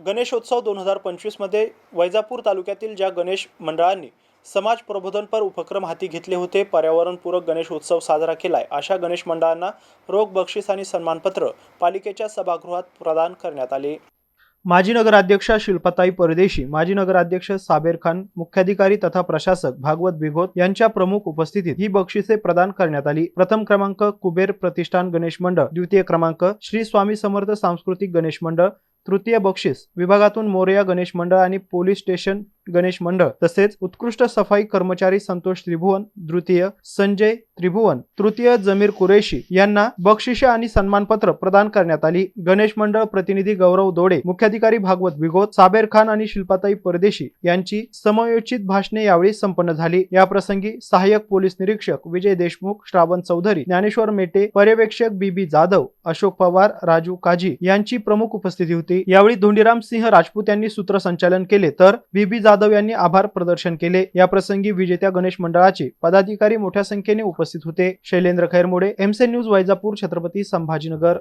गणेशोत्सव दोन हजार पंचवीसमध्ये वैजापूर तालुक्यातील ज्या गणेश मंडळांनी समाज प्रबोधनपर उपक्रम हाती घेतले होते पर्यावरणपूरक गणेशोत्सव साजरा केलाय. अशा गणेश मंडळांना रोख बक्षीस आणि सन्मानपत्र पालिकेच्या सभागृहात प्रदान करण्यात आले. माजी नगराध्यक्षा शिल्पाताई परदेशी माजी नगराध्यक्ष साबेर खान मुख्याधिकारी तथा प्रशासक भागवत बिघोत यांच्या प्रमुख उपस्थितीत ही बक्षिसे प्रदान करण्यात आली. प्रथम क्रमांक कुबेर प्रतिष्ठान गणेश मंडळ द्वितीय क्रमांक श्री स्वामी समर्थ सांस्कृतिक गणेश मंडळ तृतीय बक्षीस विभागातून मोरया गणेश मंडळ आणि पोलीस स्टेशन गणेश मंडळ. तसेच उत्कृष्ट सफाई कर्मचारी संतोष त्रिभुवन द्वितीय संजय त्रिभुवन तृतीय जमीर कुरेशी यांना बक्षिसे आणि सन्मानपत्र प्रदान करण्यात आली. गणेश मंडळ प्रतिनिधी गौरव दोडे मुख्याधिकारी भागवत भिगोत साबेर खान आणि शिल्पाताई परदेशी यांची समयोचित भाषणे यावेळी संपन्न झाली. या प्रसंगी सहाय्यक पोलीस निरीक्षक विजय देशमुख श्रावण चौधरी ज्ञानेश्वर मेटे पर्यवेक्षक बीबी जाधव अशोक पवार राजू काजी यांची प्रमुख उपस्थिती होती. यावेळी धोंडीराम सिंह राजपूत यांनी सूत्रसंचालन केले. तर बीबी जाधव यांनी आभार प्रदर्शन केले. या प्रसंगी विजेत्या गणेश मंडळाचे पदाधिकारी मोठ्या संख्येने उपस्थित होते. शैलेंद्र खैरमोडे एमसे न्यूज वैजापूर छत्रपती संभाजीनगर.